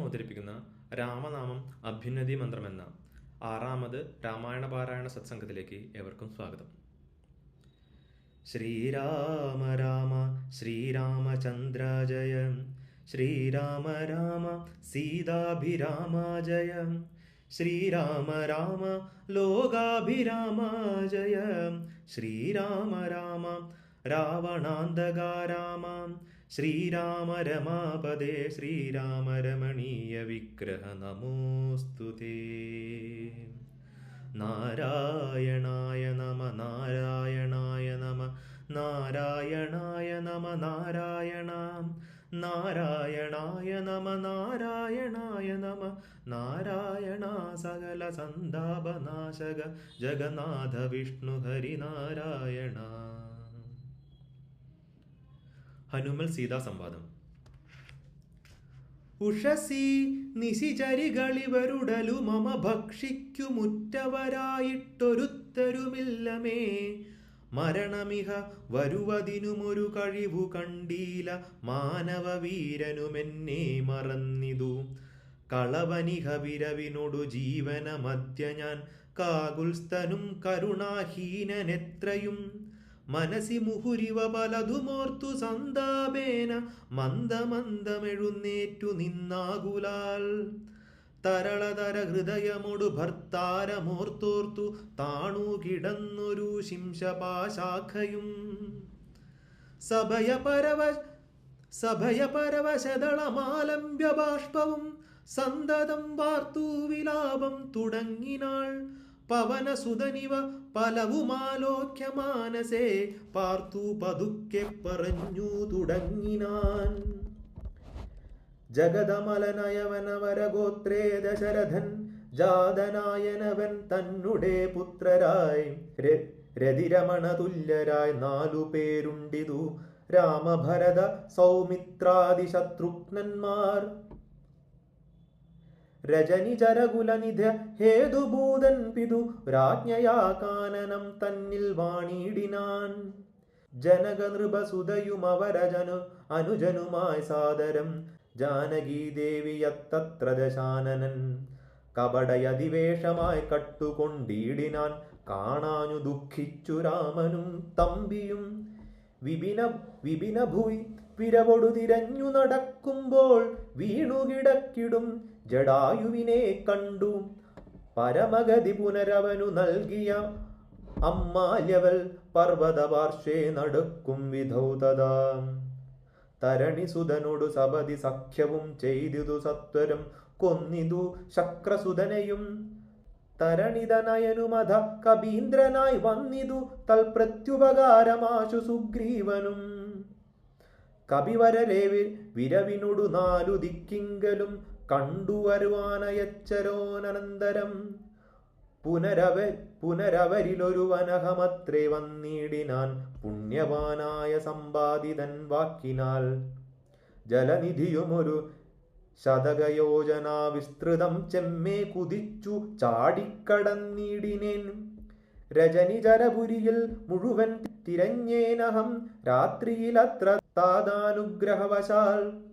കളരിസ്പന്ദനം അവതരിപ്പിക്കുന്ന രാമനാമം അഭ്യുന്നതി മന്ത്രം എന്ന ആറാമത് രാമായണ പാരായണ സത്സംഗത്തിലേക്ക് ഏവർക്കും സ്വാഗതം. ശ്രീരാമ രാമ ശ്രീരാമചന്ദ്ര ജയ ശ്രീരാമ രാമ സീതാഭിരാമ ജയ ശ്രീരാമ രാമ ലോകാഭിരാമ ജയ ശ്രീരാമ രാമ രാവണാന്തക രാമ ശ്രീരാമ രമാപദേ ശ്രീരാമ രമണീയ വിഗ്രഹ നമോസ്തുതേ നാരായണായ നമ നാരായണായ നമ നാരായണായ നമ നാരായണ. നാരായണായ നമ നാരായണായ നമ നാരായണ സകല സന്താപനാശക ജഗന്നാഥ വിഷ്ണു ഹരിനാരായണ. ഹനുമൽ സീതാ സംവാദം. ഉഷസി നിശിചരികളിവരുടലു മമ ഭക്ഷിക്കുമുറ്റവരായിട്ടൊരുത്തരുമില്ലമേ. മരണമിഹ വരുവതിനുമൊരു കഴിവു കണ്ടീല മാനവ വീരനുമെന്നെ മറന്നിതു. കളവനിഹ വിരവിനൊടു ജീവനമദ്യ ഞാൻ കാകുൽസ്തനും കരുണാഹീനനെത്രയും മനസി മുഹുരിവ പലതുമോർത്തു സന്താപേന മന്ദമന്ദമെഴുന്നേറ്റു നിന്നാകുലാൽ. തരളതര ഹൃദയമൊടു ഭർത്താരമോർത്തോർത്തു താണു കിടന്നൊരു ശിംശപാശാഖയും. സഭയപരവ സഭയപരവശതളമാലംബ്യ സഭയ പരവശതളമാലംബ്യ ബാഷ്പവും സന്തതം വാർത്തു വിലാപം തുടങ്ങിനാൾ പവനസുതനിവ പലവുമാലോക്യ മാനസേ പാർത്തു പതുക്കെ പറഞ്ഞു തുടങ്ങിനാൻ. ജഗതമലനയവനവരഗോത്രേ ദശരഥൻ ജാതനായനവൻ തന്നുടെ പുത്രരായി. രതിരമണ തുല്യരായി നാലു പേരുണ്ടിതു രാമഭരത സൗമിത്രാദി ശത്രുഘ്നന്മാർ രജനിചരകുലനിധ ഹേതുഭൂതൻ പിതു രാജ്ഞയാ കാനനം തന്നിൽ വാണിടിനാൻ. ജനകനൃപസുതയുമവരജനു അനുജനുമായി സാദരം. ജാനകീദേവിയത്തത്ര ദശാനനൻ. കപടയതിവേഷമായി കട്ടുകൊണ്ടിടിനാൻ. കാണാനു ദുഃഖിച്ചു രാമനും തമ്പിയും. വിപിന വിപിനഭൂയി വിരവൊടു തിരഞ്ഞു നടക്കുമ്പോൾ വീണുകിടക്കിടും. ജടായുവിനെ കണ്ടു. പരമഗതി പുനരവനു നൽകിയ അമ്മാല്യവൽ പർവതപാർശ്വേ നടക്കും വിധൗ തഥാ. തരണിസുതനോടു സപതി സഖ്യവും ചെയ്തിതു സത്വരം കൊന്നിതു ശക്രസുതനെയും തരണിതനയനുമധ കബീന്ദ്രനായി വന്നിതു തൽപ്രത്യുപകാരമാശു സുഗ്രീവനും. കവിവരലേവിൽ വിരവിനൊടു നാലു ദിക്കിങ്കലും കണ്ടുവരുവാനയച്ചരോനന്തരം പുനരവ പുനരവരിലൊരു വനഹമത്രേ വന്നിടിനാൻ പുണ്യവാനായ സമ്പാദിതൻ വാക്കിനാൽ. ജലനിധിയുമൊരു ശതകയോജനാ വിസ്തൃതം ചെമ്മേ കുതിച്ചു ചാടിക്കടന്നിടിനേൻ. രജനിചരപുരിയിൽ മുഴുവൻ തിരഞ്ഞേനഹം രാത്രിയിലത്ര താതാനുഗ്രഹവശാൽ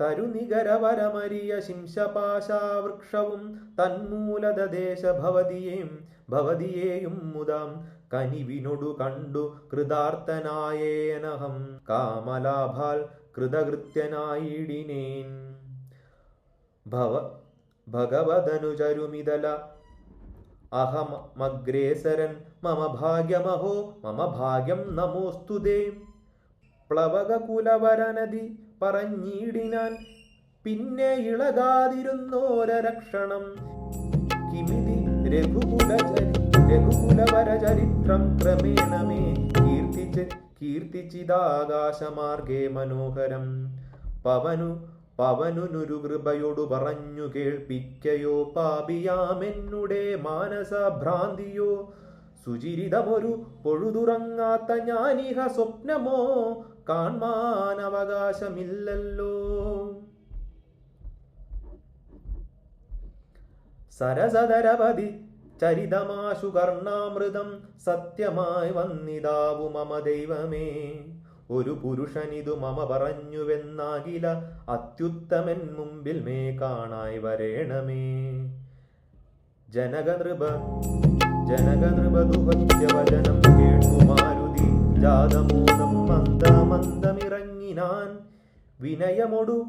തരുനികരവരമരിയ ശിംശപാശാവൃക്ഷവും തന്മൂലദേശ ഭവതിയേം ഭവതിയേയും മുതാം കനിവിനൊടു കണ്ടു കൃതാർത്ഥനായേനഹം കാമലാഭാൽ കൃതകൃത്യനായിടിനേൻ. ഭവ ഭഗവതനുചരുമിതല അഹമഗ്രേസരൻ മമ ഭാഗ്യമഹോ മമ ഭാഗ്യം നമോസ്തുതേ. പ്ലവകകുലവരനദി പറഞ്ഞിടിനാൻ പിന്നെ ഇളകാതിരുന്നോരക്ഷണം കിമിതി രഘുകുല രഘുകുലവര ചരിത്രം ക്രമേണ മേ കീർത്തിച്ച് കീർത്തിച്ചിതാകാശമാർഗേ മനോഹരം. പവനു പവനുനൊരു കൃപയോടു പറഞ്ഞു കേൾപ്പിക്കയോ പാപിയാമെന്നുടെ മാനസഭ്രാന്തിയോ? സുചിരിതമൊരു പൊഴുതുറങ്ങാത്ത ഞാനിഹ സ്വപ്നമോ? കാൺമാൻ അവകാശമില്ലല്ലോ സരസതരപതി ചരിതമാശു കർണാമൃതം സത്യമായി വന്നിതാവു മമ ദൈവമേ. ഒരു പുരുഷനിതു മമ പറഞ്ഞുവെന്നാകില അത്യുത്തമൻ മുമ്പിൽ മേ കാണായി വരേണമേ. ജനകനൃപ ജനകനൃപദുഹത്യവചനം കേട്ടു മാരുതി ജാതമൂലം മന്ദമന്ദമിറങ്ങിനാൻ വിനയമൊടു.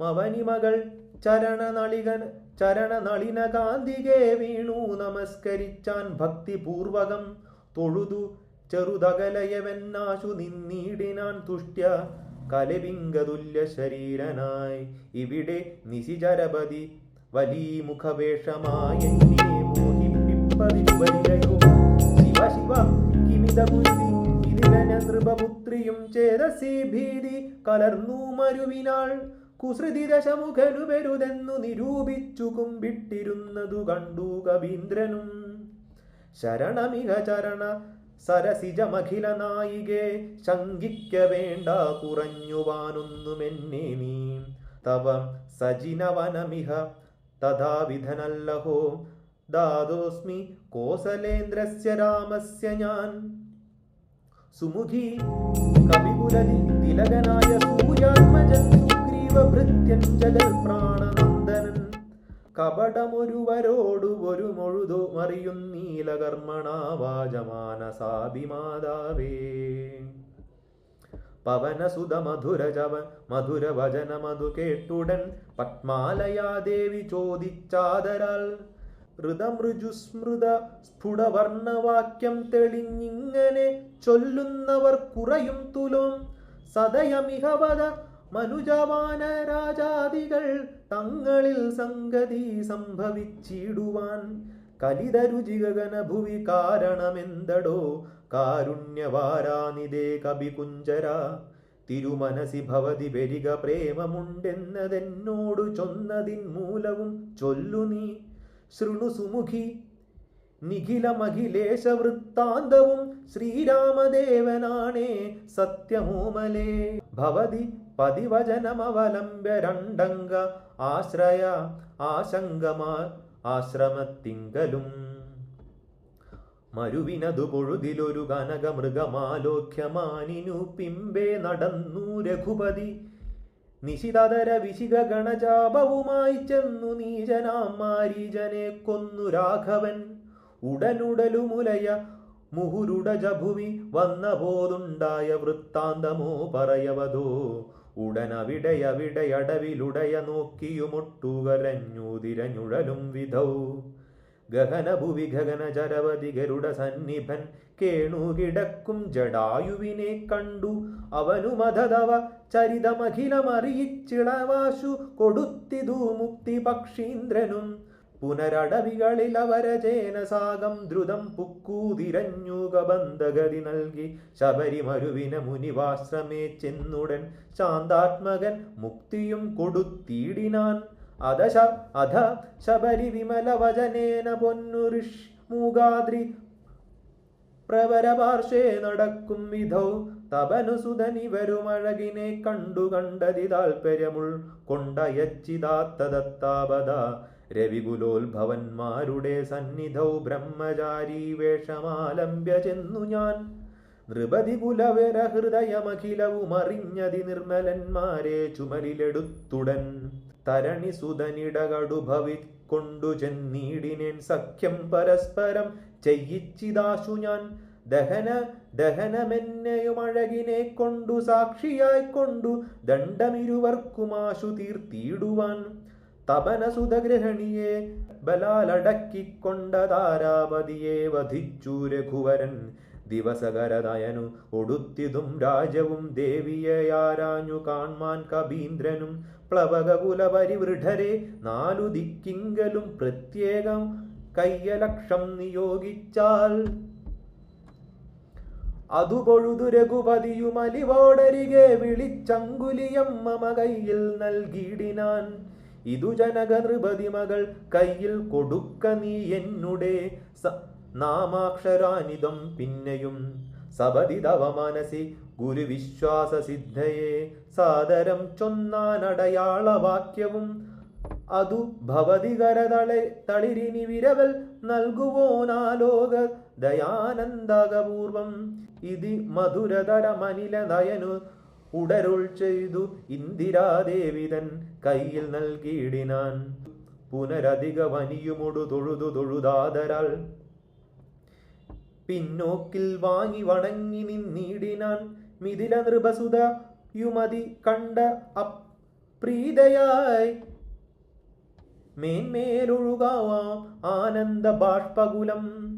മവനിമകൾ ചരണനളികൻ ചരണനളിന കാന്തികെ വീണു. നമസ്കരിച്ചാൻ ഭക്തിപൂർവകം തൊഴുതു. ചെറുതകലയവെന്നാശു നിന്നീടിനാൻ തുഷ്ട്യ കലവിംഗതുല്യ ശരീരനായി. ഇവിടെ നിശിചരപതി വലീ മുഖവേഷമായ ശിവ ശിവ കിമിത കുരുതി ഇതിലന നൃപപുത്രിയും ചേതസി ഭീതി കലർന്നു മരുവിനാൾ. കുസൃതി ദശമുഖനു പെരുതെന്നു നിരൂപിച്ചു കുമ്പിട്ടിരുന്നതു കണ്ടു കവീന്ദ്രനും. ശരണമിക ചരണ സരസിജമഖില നായികെ ശങ്കിക്ക വേണ്ട കുറഞ്ഞുവാനൊന്നുമെന്നെ നീ. തവ സജിനവനമിഹ തഥാവിധനല്ലഹോ. ദാദോസ്മി കോസലേന്ദ്രസ്യ രാമസ്യ ഞാൻ. സുമുഖി കവിപുരലി തിലകനായ സൂര്യാത്മജൻ സുഗ്രീവഭൃത്യൻ ജഗൽ പ്രാണനന്ദനൻ. കപടമൊരുവരോടു ഒരു മൊഴുതു മറിയുന്നീലകർമ്മണാവാചമാനസാഭിമാതാവേ പവനസുത മധുരജവ മധുരവചന മധു കേട്ടുടൻ പത്മാലയാദേവി ചോദിച്ചാദരാൽ ഋതമൃജുസ്മൃത സ്ഫുടവർണവാക്യം തെളിഞ്ഞിങ്ങനെ ചൊല്ലുന്നവർ കുറയും തുലോം. സദയമിഹവത മനുജവാന രാജാദികൾ തങ്ങളിൽ സംഗതി സംഭവിച്ചിടുവാൻ. കലിതരുചിഗഗന ഭുവി കാരണമെന്തടോ? കാരുണ്യവാരാനിതേ കവികുഞ്ചര തിരുമനസി ഭവതി വരിക പ്രേമമുണ്ടെന്നതെന്നോടു ചൊന്നതിൻ മൂലവും ചൊല്ലു നീ ശൃണു സുമുഖി നിഖിലമഖിലേശ വൃത്താന്തവും ശ്രീരാമദേവനാണേ സത്യമൂമലേ. ഭവതി പതിവചനമവലംബ്യ രണ്ടംഗ ആശ്രയ ആശങ്കമാ ആശ്രമത്തിങ്കലും. മരുവിനതു പൊഴുതിലൊരു കനകമൃഗമാലോക്യമാനിനു പിമ്പേ നടന്നു രഘുപതി നിശിതതര വിശിക ഗണജാപവുമായി ചെന്നു നീചനാം മാരീജനെ കൊന്നു രാഘവൻ. ഉടനുടലുമുലയ മുഹുരുടജഭുവി വന്ന പോതുണ്ടായ വൃത്താന്തമോ പറയവതോ? ഉടനവിടയവിടയടവിലുടയ നോക്കിയുമൊട്ടുകരഞ്ഞു തിരഞ്ഞുഴലും വിധൗ. ഗഹനഭുവി ഗഗനചരവതി ഗരുഡ സന്നിഭൻ കേണുകിടക്കും ജടായുവിനെ കണ്ടു. അവനു മധതവ ചരിതമഖിലമറിയിച്ചിളവാശു. കൊടുത്തിതു മുക്തി പക്ഷീന്ദ്രനും പുനരടവികളിൽ അവരചേന സാഗം ദ്രുതം പുക്കൂതിരഞ്ഞു ബന്ധഗതി നൽകി. ശബരിമരുവിന മുനിവാശ്രമേ ചെന്നുടൻ. ശാന്താത്മകൻ മുക്തിയും കൊടുത്തിടിനാൻ. അധ അധ ശബരി വിമല വചനേന പൊന്നുരിഷ് മൂകാദ്രി പ്രവരപാർശ്വേ നടക്കും വിധോ. തപനുസുതനിവരുമഴകിനെ കണ്ടു കണ്ടതി താൽപര്യമുൾ കൊണ്ടയച്ചിതാത്തദത്താപത രവികുലോത്ഭവന്മാരുടെ സന്നിധൗ ബ്രഹ്മചാരി വേഷമാലംബ്യ ചെന്നു ഞാൻ. നൃപതി കുലവര ഹൃദയമഖിലവും അറിഞ്ഞതി നിർമ്മലന്മാരെ ചുമലിലെടുത്തുടൻ. തരണി സുതനിടകടു ഭവിക്കൊണ്ടു ചെന്നീടിനേൻ സഖ്യം പരസ്പരം ചെയ്യിച്ചിതാശു ഞാൻ. ദഹന ദഹനമെന്നെയും അഴകിനെ കൊണ്ടു സാക്ഷിയായി കൊണ്ടു ദണ്ഡമിരുവർക്കുമാശു തീർത്തിയിടുവാൻ. തപനസുതഗ്രഹണിയെ ബലാലടക്കിക്കൊണ്ട താരാപതിയെ വധിച്ചു രഘുവരൻ. ദിവസകരതയനു ഒടുത്തിതും രാജവും ദേവിയയാരാഞ്ഞു കാൺമാൻ കബീന്ദ്രനും പ്ലവകകുല പരിവൃഢരെ നാലു ദിക്കിങ്കലും പ്രത്യേകം കയ്യലക്ഷം നിയോഗിച്ചാൽ. അതുപൊഴുതു രഘുപതിയും രഘുപതിയുമലിവോടരികെ വിളിച്ചങ്കുലിയം മമ കയ്യിൽ നൽകിയിടിനാൻ. ഇതു ജനക നൃപതി മകൾ കയ്യിൽ കൊടുക്ക നീ എന്നുടേ നാമാക്ഷരാനിതം പിന്നെയും സപതിതവ മനസി ഗുരുവിശ്വാസ സിദ്ധയെ സാദരം ചൊന്നാനടയാളവാക്യവും അതു ഭവതികരതളെ തളിരിനി വിരവൽ നൽകുവോനാലോക ദയാനന്ദകപൂർവം ഇതി മധുരതര മനില നയനു ഉടരുൾ ചെയ്തു ഇന്ദിരാദേവിതൻ കയ്യിൽ നൽകിയിടിനാൻ. പുനരധിക വനിയുമൊടു തൊഴുതു തൊഴുതാതരാൾ പിന്നോക്കിൽ വാങ്ങി വണങ്ങി നിന്നിടിനാൻ മിഥില നൃപസുത യുമതി കണ്ട അപ്രീതയായി. മേന്മേലൊഴുകാവാം ആനന്ദ ബാഷ്പകുലം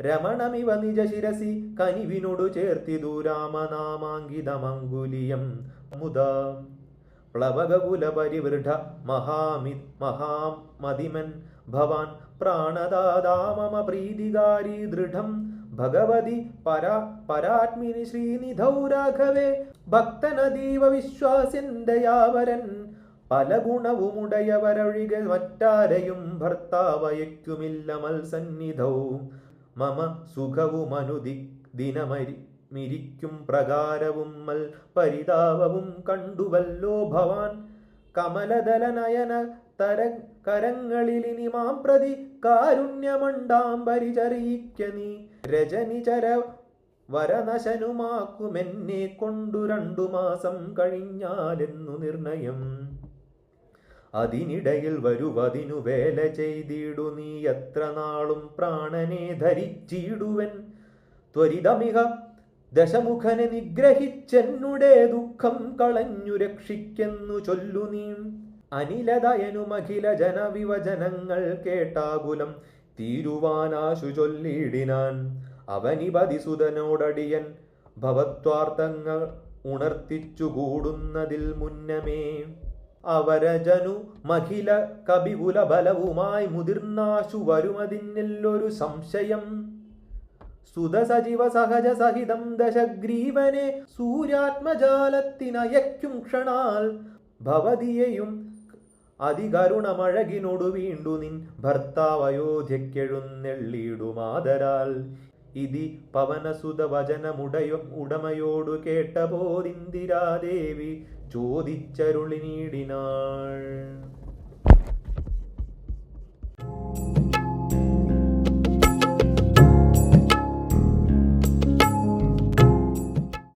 രമണമിവ നിജ ശിരസി കനിവിനോടു ചേർത്തിതു രാമനാമാങ്കിതമങ്കുലിയം. മുദാ പ്ലവകുലപരിവൃഢ മഹാമി മഹാമതിമൻ ഭവാൻ പ്രാണദാദാമമ പ്രീതികാരി ദൃഢം. ഭഗവതി പരാ പരാത്മിനി ശ്രീനിധൗ രാഘവേ ഭക്തനദീവ വിശ്വാസിന്ദയാവരൻ പല ഗുണവുമുടയവരൊഴികെ മറ്റാരെയും ഭർത്താവയക്കുമില്ല മത്സന്നിധൗ. മമ സുഖവുമനുദി ദിനമരി മിരിക്കും പ്രകാരവും മൽ പരിതാപവും കണ്ടുവല്ലോ ഭവാൻ. കമലദലനയന തര കരങ്ങളിലിനി മാം പ്രതി കാരുണ്യമണ്ടാം പരിചറിയിക്ക നീ. രജനിചര വരനശനുമാക്കുമെന്നെ കൊണ്ടു രണ്ടു മാസം കഴിഞ്ഞാലെന്നു നിർണയം. അതിനിടയിൽ വരുവതിനു വേല ചെയ്തിടു നീ എത്ര നാളും പ്രാണനെ ധരിച്ചിടുവൻ. ത്വരിതമിക ദശമുഖനെ നിഗ്രഹിച്ചെന്നുടെ ദുഃഖം കളഞ്ഞു രക്ഷിക്കെന്നു ചൊല്ലു നീ. അനിലതയനുമഖില ജനവിവചനങ്ങൾ കേട്ടാകുലം തീരുവാനാശു ചൊല്ലിയിടിനാൻ അവനിപതിസുതനോടടിയൻ ഭവത്വാർത്ഥങ്ങൾ ഉണർത്തിച്ചുകൂടുന്നതിൽ മുന്നമേ. അവരജനു മഹില കപികുല ബലവുമായി മുതിർന്നാശു വരുമതിനെല്ലൊരു സംശയം. സുതസജീവ സഹജ സഹിതം ദശഗ്രീവനെ സൂര്യാത്മജാലത്തിനയക്കും ക്ഷണാൽ ഭവതിയെയും അതികരുണമഴകിനോടു വീണ്ടു നിൻ ഭർത്താവയോധ്യക്കെഴുന്നെള്ളിയിടുമാതരാൽ. ഇതി പവനസുത വചനമുടയോ ഉടമയോടു കേട്ടപോതിന്ദിരാദേവി ചോദിച്ചരുളിനീടിനാൾ.